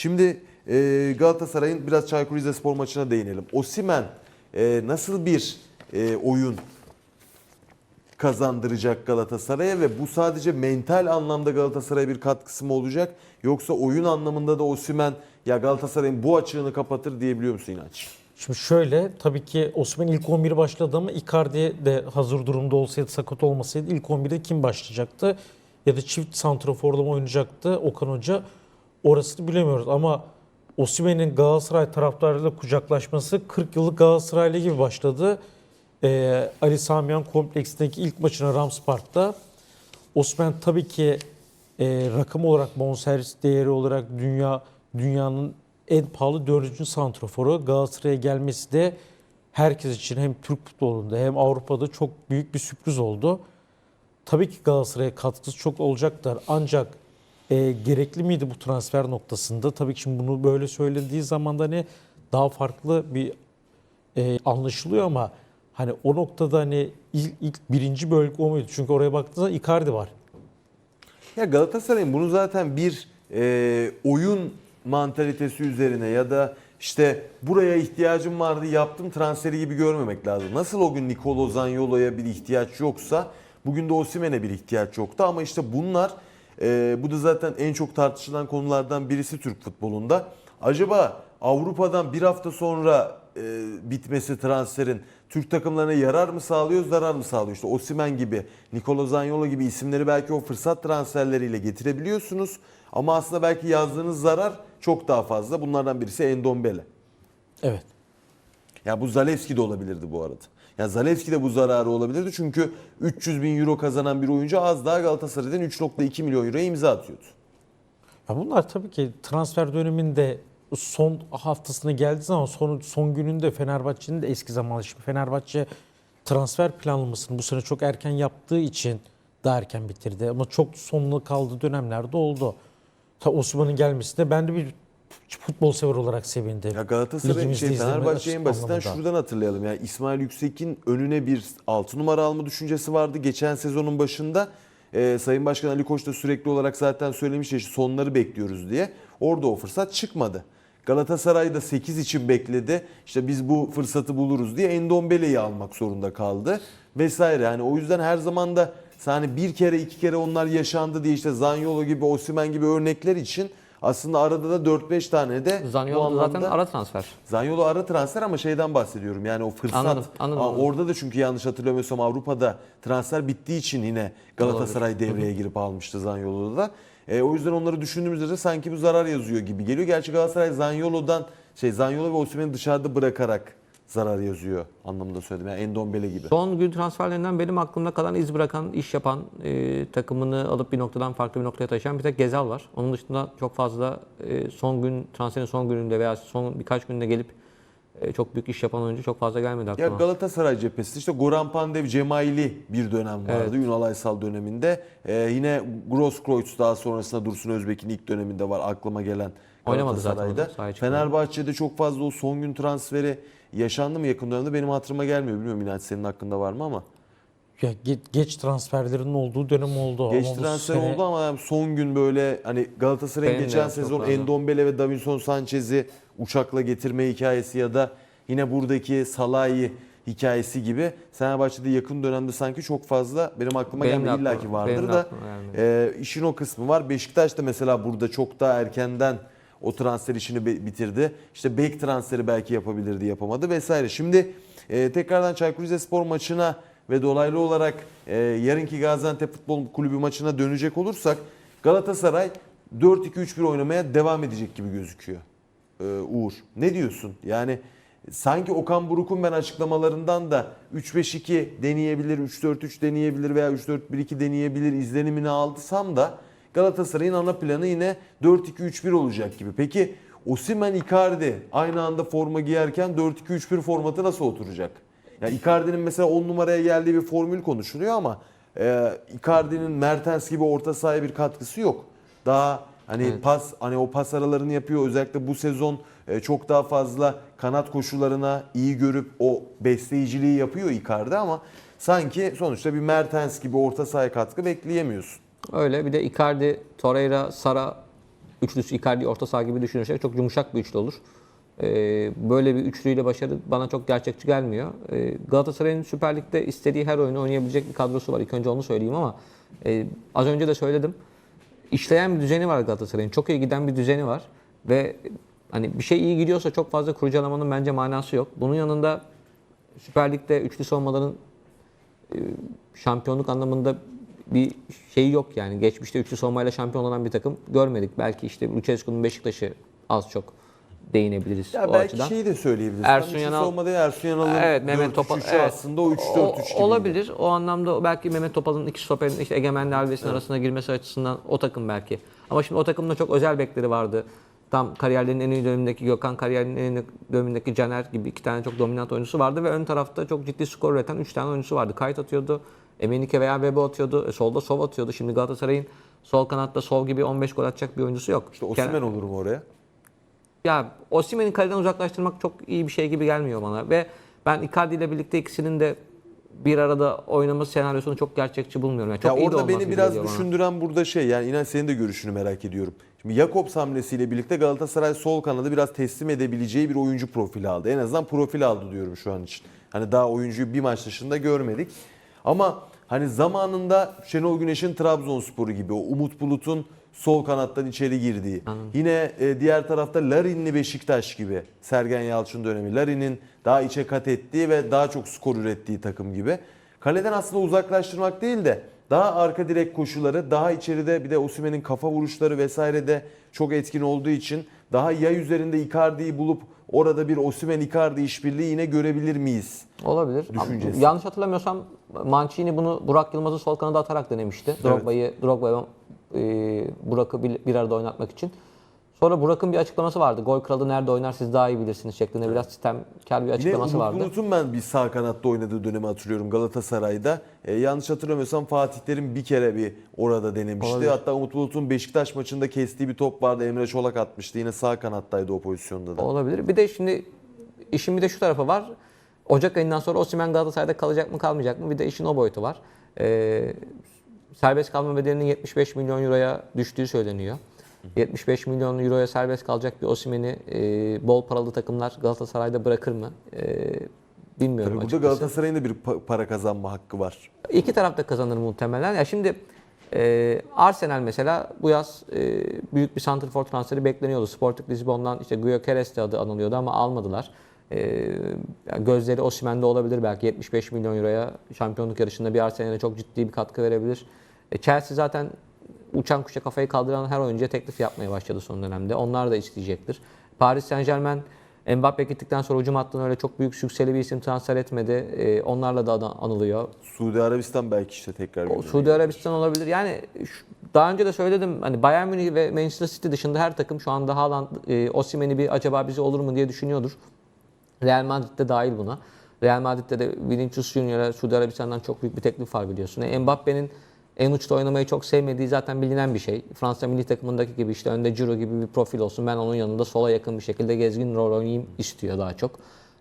Şimdi e, Galatasaray'ın biraz Çaykur Rizespor maçına değinelim. Osimen e, nasıl bir e, oyun kazandıracak Galatasaray'a ve bu sadece mental anlamda Galatasaray'a bir katkısı mı olacak? Yoksa oyun anlamında da Osimen ya Galatasaray'ın bu açığını kapatır diyebiliyor musun İnanç? Şimdi şöyle tabii ki Osman ilk 11 başladı ama Icardi de hazır durumda olsaydı sakat olmasaydı ilk 11'de kim başlayacaktı? Ya da çift santraforla mı oynayacaktı Okan Hoca? Orasını bilemiyoruz ama Osimhen'in Galatasaray taraftarıyla kucaklaşması 40 yıllık Galatasaraylı gibi başladı. Ee, Ali Samiyan kompleksindeki ilk maçına Rams Park'ta. Osman tabii ki e, rakım olarak bonservis değeri olarak dünya dünyanın en pahalı dördüncü santroforu. Galatasaray'a gelmesi de herkes için hem Türk futbolunda hem Avrupa'da çok büyük bir sürpriz oldu. Tabii ki Galatasaray'a katkısı çok olacaktır. Ancak e, gerekli miydi bu transfer noktasında? Tabii ki şimdi bunu böyle söylediği zaman da hani daha farklı bir e, anlaşılıyor ama hani o noktada hani ilk, ilk birinci bölge o muydu? Çünkü oraya baktığınızda Icardi var. Ya Galatasaray'ın bunu zaten bir e, oyun mantalitesi üzerine ya da işte buraya ihtiyacım vardı yaptım transferi gibi görmemek lazım. Nasıl o gün Nicolo Zaniolo'ya bir ihtiyaç yoksa bugün de Osimhen'e bir ihtiyaç yoktu ama işte bunlar e, bu da zaten en çok tartışılan konulardan birisi Türk futbolunda. Acaba Avrupa'dan bir hafta sonra e, bitmesi transferin Türk takımlarına yarar mı sağlıyor, zarar mı sağlıyor? İşte Osimhen gibi, Nicolo Zaniolo gibi isimleri belki o fırsat transferleriyle getirebiliyorsunuz. Ama aslında belki yazdığınız zarar çok daha fazla. Bunlardan birisi Endombele. Evet. Ya bu Zalewski de olabilirdi bu arada. Ya Zalewski de bu zararı olabilirdi çünkü 300 bin euro kazanan bir oyuncu az daha Galatasaray'dan 3.2 milyon euroya imza atıyordu. Ya bunlar tabii ki transfer döneminde son haftasına geldiği zaman son, son gününde Fenerbahçe'nin de eski zamanı. Şimdi Fenerbahçe transfer planlamasını bu sene çok erken yaptığı için daha erken bitirdi. Ama çok sonuna kaldığı dönemlerde oldu. Ta Osman'ın gelmesi ben de bir futbol sever olarak sevindim. Ya Galatasaray şey, izleme Fenerbahçe en basitten şuradan hatırlayalım. Yani İsmail Yüksek'in önüne bir 6 numara alma düşüncesi vardı geçen sezonun başında. Ee, Sayın Başkan Ali Koç da sürekli olarak zaten söylemiş ya sonları bekliyoruz diye. Orada o fırsat çıkmadı. Galatasaray da 8 için bekledi. İşte biz bu fırsatı buluruz diye Endombele'yi almak zorunda kaldı vesaire. Yani o yüzden her zaman da hani bir kere iki kere onlar yaşandı diye işte Zanyolo gibi Osimhen gibi örnekler için aslında arada da 4-5 tane de bu Zaniolo da zaten anlamda- ara transfer. Zanyolo ara transfer ama şeyden bahsediyorum. Yani o fırsat. Anladım, anladım, anladım. Orada da çünkü yanlış hatırlamıyorsam Avrupa'da transfer bittiği için yine Galatasaray devreye girip almıştı Zanyolo'da da. E, o yüzden onları düşündüğümüzde de sanki bu zarar yazıyor gibi geliyor. Gerçi Galatasaray Zanyolo'dan şey Zanyolo ve Osimhen'i dışarıda bırakarak zarar yazıyor anlamında söyledim. Yani Endombele gibi. Son gün transferlerinden benim aklımda kalan iz bırakan, iş yapan, e, takımını alıp bir noktadan farklı bir noktaya taşıyan bir tek Gezal var. Onun dışında çok fazla e, son gün, transferin son gününde veya son birkaç günde gelip e, çok büyük iş yapan oyuncu çok fazla gelmedi Ya aklıma. Galatasaray cephesi işte Goran Pandev Cemaili bir dönem vardı Evet. Ünal Aysal döneminde. Ee, yine Grosskreutz daha sonrasında Dursun Özbek'in ilk döneminde var aklıma gelen Oynamadı zaten. Fenerbahçe'de çok fazla o son gün transferi yaşandı mı yakın dönemde benim hatırıma gelmiyor. Bilmiyorum İnanç senin hakkında var mı ama. Ya ge- geç transferlerin olduğu dönem oldu. Geç ama transfer sene- oldu ama yani son gün böyle hani Galatasaray'ın geçen sezon. Endombele ve Davinson Sanchez'i uçakla getirme hikayesi ya da yine buradaki Salahi hikayesi gibi Fenerbahçe'de yakın dönemde sanki çok fazla benim aklıma Benim gelmedi illaki vardır benim da e, işin o kısmı var. Beşiktaş da mesela burada çok daha erkenden o transfer işini bitirdi. İşte bek transferi belki yapabilirdi yapamadı vesaire. Şimdi e, tekrardan Çaykur Rizespor maçına ve dolaylı olarak e, yarınki Gaziantep Futbol Kulübü maçına dönecek olursak Galatasaray 4-2-3-1 oynamaya devam edecek gibi gözüküyor. Ee, Uğur ne diyorsun? Yani sanki Okan Buruk'un ben açıklamalarından da 3-5-2 deneyebilir, 3-4-3 deneyebilir veya 3-4-1-2 deneyebilir izlenimini aldıysam da Galatasaray'ın ana planı yine 4-2-3-1 olacak gibi. Peki Osimhen Icardi aynı anda forma giyerken 4-2-3-1 formatı nasıl oturacak? Yani Icardi'nin mesela 10 numaraya geldiği bir formül konuşuluyor ama e, Icardi'nin Mertens gibi orta sahaya bir katkısı yok. Daha hani Evet. pas hani o pas aralarını yapıyor. Özellikle bu sezon e, çok daha fazla kanat koşularına iyi görüp o besleyiciliği yapıyor Icardi ama sanki sonuçta bir Mertens gibi orta sahaya katkı bekleyemiyorsun. Öyle bir de Icardi, Torreira, Sara üçlüsü Icardi orta saha gibi düşünürsek çok yumuşak bir üçlü olur. Ee, böyle bir üçlüyle başarı bana çok gerçekçi gelmiyor. Ee, Galatasaray'ın Süper Lig'de istediği her oyunu oynayabilecek bir kadrosu var. İlk önce onu söyleyeyim ama e, az önce de söyledim. İşleyen bir düzeni var Galatasaray'ın. Çok iyi giden bir düzeni var ve hani bir şey iyi gidiyorsa çok fazla kurcalamanın bence manası yok. Bunun yanında Süper Lig'de üçlü savunmaların e, şampiyonluk anlamında bir şey yok yani. Geçmişte üçlü savunmayla şampiyon olan bir takım görmedik. Belki işte Lucescu'nun Beşiktaş'ı az çok değinebiliriz Ya o belki açıdan. şeyi de söyleyebiliriz. Ersun Yanal- değil, Ersun Yanal'ın Evet Mehmet 4-3-3'ü Topal. evet. aslında o 3-4-3 gibi. Olabilir. O anlamda belki Mehmet Topal'ın iki stoperin işte Egemen'le Alves'in arasına girmesi açısından o takım belki. Ama şimdi o takımda çok özel bekleri vardı. Tam kariyerlerinin en iyi dönemindeki Gökhan, kariyerinin en iyi dönemindeki Caner gibi iki tane çok dominant oyuncusu vardı ve ön tarafta çok ciddi skor üreten üç tane oyuncusu vardı. Kayıt atıyordu. Emenike veya Bebo atıyordu. E, solda Sov atıyordu. Şimdi Galatasaray'ın sol kanatta Sov gibi 15 gol atacak bir oyuncusu yok. İşte Osimhen olur mu oraya? Ya Osimhen'i kaleden uzaklaştırmak çok iyi bir şey gibi gelmiyor bana ve ben Icardi ile birlikte ikisinin de bir arada oynaması senaryosunu çok gerçekçi bulmuyorum. Yani çok ya iyi orada beni biraz geliyor bana. düşündüren burada şey yani inan senin de görüşünü merak ediyorum. Şimdi Jakobs hamlesiyle birlikte Galatasaray sol kanadı biraz teslim edebileceği bir oyuncu profili aldı. En azından profil aldı diyorum şu an için. Hani daha oyuncuyu bir maç dışında görmedik. Ama hani zamanında Şenol Güneş'in Trabzonspor'u gibi o Umut Bulut'un sol kanattan içeri girdiği. Yine e, diğer tarafta Larin'li Beşiktaş gibi Sergen Yalçın dönemi. Larin'in daha içe kat ettiği ve daha çok skor ürettiği takım gibi. Kaleden aslında uzaklaştırmak değil de daha arka direk koşuları, daha içeride bir de Osimhen'in kafa vuruşları vesaire de çok etkin olduğu için daha yay üzerinde Icardi'yi bulup orada bir Osimhen Icardi işbirliği yine görebilir miyiz? Olabilir. Düşüncesi. Ama Yanlış hatırlamıyorsam Mancini bunu Burak Yılmaz'ı sol kanada atarak denemişti. Drogba'yı Drogba'yı e, Burak'ı bir, bir arada oynatmak için. Sonra Burak'ın bir açıklaması vardı. Gol kralı nerede oynar siz daha iyi bilirsiniz şeklinde biraz sistemkar bir Yine açıklaması Umut vardı. Bulut'un ben bir sağ kanatta oynadığı dönemi hatırlıyorum Galatasaray'da. Ee, yanlış hatırlamıyorsam Fatih Terim bir kere bir orada denemişti. Olabilir. Hatta Umut Bulut'un Beşiktaş maçında kestiği bir top vardı. Emre Çolak atmıştı. Yine sağ kanattaydı o pozisyonda da. Olabilir. Bir de şimdi işin bir de şu tarafı var. Ocak ayından sonra Osimhen Galatasaray'da kalacak mı kalmayacak mı? Bir de işin o boyutu var. Ee, serbest kalma bedelinin 75 milyon euroya düştüğü söyleniyor. 75 milyon euroya serbest kalacak bir Osimhen'i e, bol paralı takımlar Galatasaray'da bırakır mı? E, bilmiyorum Tabii burada açıkçası. Galatasaray'ın da bir pa- para kazanma hakkı var. İki taraf da kazanır muhtemelen. Ya şimdi e, Arsenal mesela bu yaz e, büyük bir santrfor transferi bekleniyordu. Sporting Lisbon'dan işte Gyökeres de adı anılıyordu ama almadılar. E, gözleri Osimhen'de olabilir belki 75 milyon euroya şampiyonluk yarışında bir Arsenal'e çok ciddi bir katkı verebilir. E, Chelsea zaten uçan kuşa kafayı kaldıran her oyuncuya teklif yapmaya başladı son dönemde. Onlar da isteyecektir. Paris Saint Germain Mbappe gittikten sonra hücum hattına öyle çok büyük sükseli bir isim transfer etmedi. E, onlarla da anılıyor. Suudi Arabistan belki işte tekrar O Suudi. Arabistan olabilir. Yani şu- daha önce de söyledim hani Bayern Münih ve Manchester City dışında her takım şu anda Haaland, e, Osimhen'i bir acaba bize olur mu diye düşünüyordur. Real Madrid de dahil buna. Real Madrid'de de Vinicius Junior'a Suudi Arabistan'dan çok büyük bir teklif var biliyorsun. E, Mbappe'nin en uçta oynamayı çok sevmediği zaten bilinen bir şey. Fransa milli takımındaki gibi işte önde Ciro gibi bir profil olsun. Ben onun yanında sola yakın bir şekilde gezgin rol oynayayım istiyor daha çok.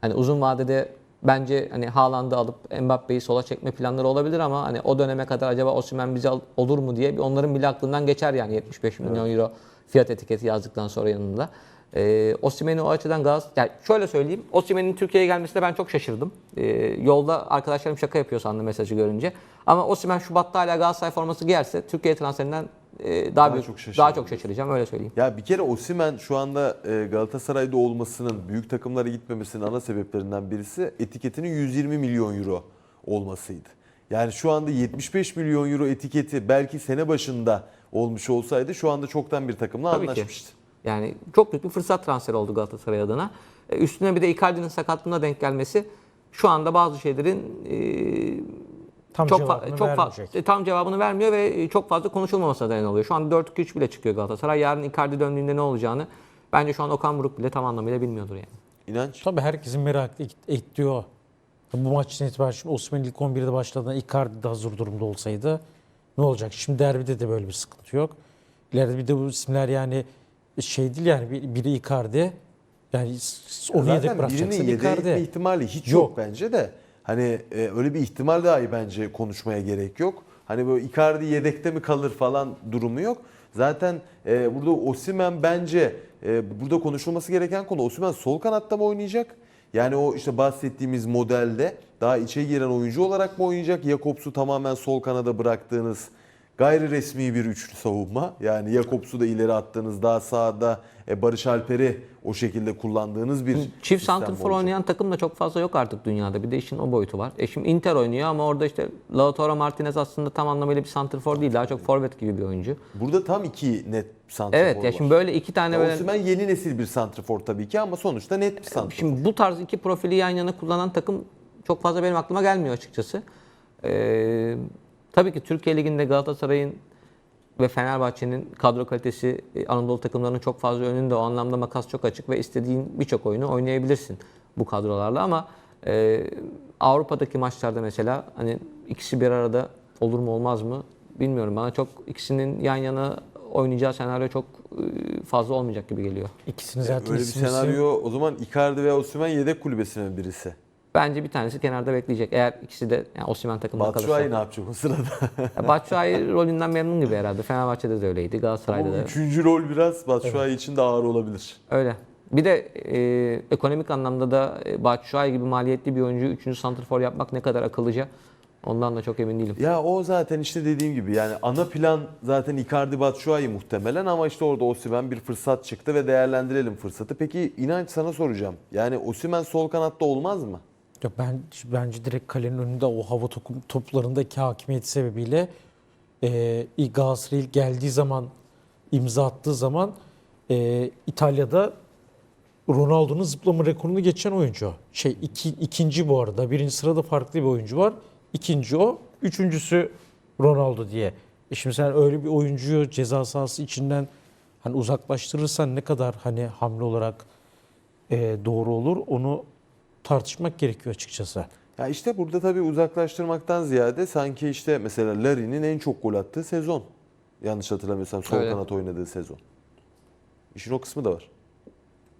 Hani uzun vadede bence hani Haaland'ı alıp Mbappe'yi sola çekme planları olabilir ama hani o döneme kadar acaba Osimhen bize olur mu diye bir onların bile aklından geçer yani 75 milyon euro fiyat etiketi yazdıktan sonra yanında. Ee, Osimhen'i o açıdan Galatasaray... Yani şöyle söyleyeyim. Osimhen'in Türkiye'ye gelmesine ben çok şaşırdım. Ee, yolda arkadaşlarım şaka yapıyor sandım mesajı görünce. Ama Osimhen Şubat'ta hala Galatasaray forması giyerse Türkiye transferinden e, daha, büyük, çok daha çok şaşıracağım öyle söyleyeyim. Ya bir kere Osimhen şu anda e, Galatasaray'da olmasının, büyük takımlara gitmemesinin ana sebeplerinden birisi etiketinin 120 milyon euro olmasıydı. Yani şu anda 75 milyon euro etiketi belki sene başında olmuş olsaydı şu anda çoktan bir takımla Tabii ki. Yani çok büyük bir fırsat transferi oldu Galatasaray adına. E, Üstüne bir de Icardi'nin sakatlığına denk gelmesi şu anda bazı şeylerin e, Tam çok cevabını çok vermeyecek. e, tam cevabını vermiyor ve çok fazla konuşulmamasına neden oluyor. Şu anda 4-2-3 bile çıkıyor Galatasaray. Yarın Icardi döndüğünde ne olacağını bence şu an Okan Buruk bile tam anlamıyla bilmiyordur yani. İnanç. Tabii herkesin merak et- ettiği. Bu maçın itibariyle şimdi Osimhen ilk 11'de başladığında Icardi de hazır durumda olsaydı ne olacak? Şimdi derbide de böyle bir sıkıntı yok. İleride bir de bu isimler yani şey değil yani bir- biri Icardi yani onu yedek bırakacaksın gitme Icardi. ihtimali hiç yok, Yok. bence de. Hani e, öyle bir ihtimal dahi bence konuşmaya gerek yok. Hani böyle Icardi yedekte mi kalır falan durumu yok. Zaten e, burada Osimen bence e, burada konuşulması gereken konu Osimen sol kanatta mı oynayacak? Yani o işte bahsettiğimiz modelde daha içe giren oyuncu olarak mı oynayacak? Jakobs'u tamamen sol kanada bıraktığınız gayri resmi bir üçlü savunma. Yani Jakobs'u da ileri attığınız daha sağda e, Barış Alper'i o şekilde kullandığınız bir Çift santrfor oynayan takım da çok fazla yok artık dünyada. Bir de işin o boyutu var. E şimdi Inter oynuyor ama orada işte Lautaro Martinez aslında tam anlamıyla bir santrfor değil. Daha çok forvet gibi bir oyuncu. Burada tam iki net santrfor Evet ya var. şimdi böyle iki tane böyle... Osimhen yeni nesil bir santrfor tabii ki ama sonuçta net bir santrfor. Şimdi bu tarz iki profili yan yana kullanan takım çok fazla benim aklıma gelmiyor açıkçası. Ee, tabii ki Türkiye Ligi'nde Galatasaray'ın ve Fenerbahçe'nin kadro kalitesi e, Anadolu takımlarının çok fazla önünde. O anlamda makas çok açık ve istediğin birçok oyunu oynayabilirsin bu kadrolarla ama e, Avrupa'daki maçlarda mesela hani ikisi bir arada olur mu olmaz mı bilmiyorum. Bana çok ikisinin yan yana oynayacağı senaryo çok e, fazla olmayacak gibi geliyor. İkisini zaten Öyle bir isim isim- senaryo o zaman Icardi veya Osimhen yedek kulübesine birisi? Bence bir tanesi kenarda bekleyecek. Eğer ikisi de yani Osimhen takımında kalırsa. Batshuayi ne yapacak o sırada? Ya Batshuayi rolünden memnun gibi herhalde. Fenerbahçe'de de öyleydi. Galatasaray'da Ama da üçüncü rol biraz Batshuayi için de ağır olabilir. öyle. Bir de e, ekonomik anlamda da e, Batshuayi gibi maliyetli bir oyuncuyu 3. santrfor yapmak ne kadar akıllıca ondan da çok emin değilim. Ya o zaten işte dediğim gibi yani ana plan zaten Icardi Batshuayi muhtemelen ama işte orada Osimhen bir fırsat çıktı ve değerlendirelim fırsatı. Peki inanç sana soracağım. Yani Osimhen sol kanatta olmaz mı? Ya ben bence direkt kalenin önünde o hava topu- toplarındaki hakimiyet sebebiyle e, Galatasaray geldiği zaman imza attığı zaman e, İtalya'da Ronaldo'nun zıplama rekorunu geçen oyuncu. Şey iki, ikinci bu arada. Birinci sırada farklı bir oyuncu var. İkinci o. Üçüncüsü Ronaldo diye. E şimdi sen öyle bir oyuncuyu ceza sahası içinden hani uzaklaştırırsan ne kadar hani hamle olarak e, doğru olur onu tartışmak gerekiyor açıkçası. Ya işte burada tabii uzaklaştırmaktan ziyade sanki işte mesela Larin'in en çok gol attığı sezon. Yanlış hatırlamıyorsam sol Öyle. kanat oynadığı sezon. İşin o kısmı da var.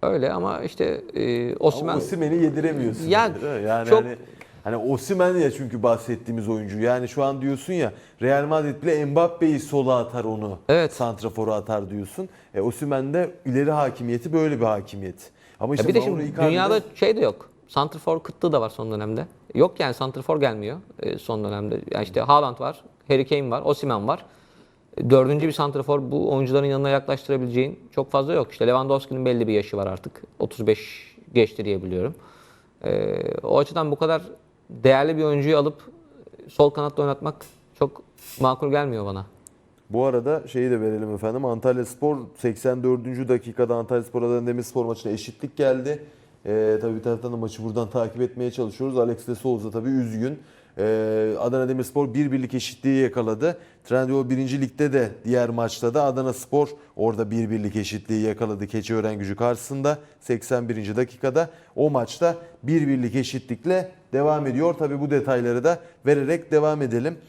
Öyle ama işte e, Ama Osimhen Osimhen'i yediremiyorsun. Yani değil mi? yani çok- hani hani Osimhen ya çünkü bahsettiğimiz oyuncu. Yani şu an diyorsun ya Real Madrid bile Mbappe'yi sola atar onu. Evet. Santrafor'a atar diyorsun. E Osimhen'de ileri hakimiyeti böyle bir hakimiyet. Ama işte Ya bir de şimdi dünyada şey de yok. Santrfor kıtlığı da var son dönemde. Yok yani santrfor gelmiyor e, son dönemde. Yani işte Haaland var, Harry Kane var, Osimhen var. E, Dördüncü bir santrfor bu oyuncuların yanına yaklaştırabileceğin çok fazla yok. İşte Lewandowski'nin belli bir yaşı var artık. 35 geçti diye biliyorum. E, o açıdan bu kadar değerli bir oyuncuyu alıp sol kanatta oynatmak çok makul gelmiyor bana. Bu arada şeyi de verelim efendim. Antalya Spor 84. dakikada Antalya Spor Adana Demirspor maçına eşitlik geldi. Ee, tabii bir taraftan da maçı buradan takip etmeye çalışıyoruz. Alex de Souza tabii üzgün. Ee, Adana Demirspor bir birlik eşitliği yakaladı. Trendyol 1. Lig'de de diğer maçta da Adana Spor orada bir birlik eşitliği yakaladı Keçiören gücü karşısında 81. dakikada. O maçta bir birlik eşitlikle devam ediyor. Tabii bu detayları da vererek devam edelim.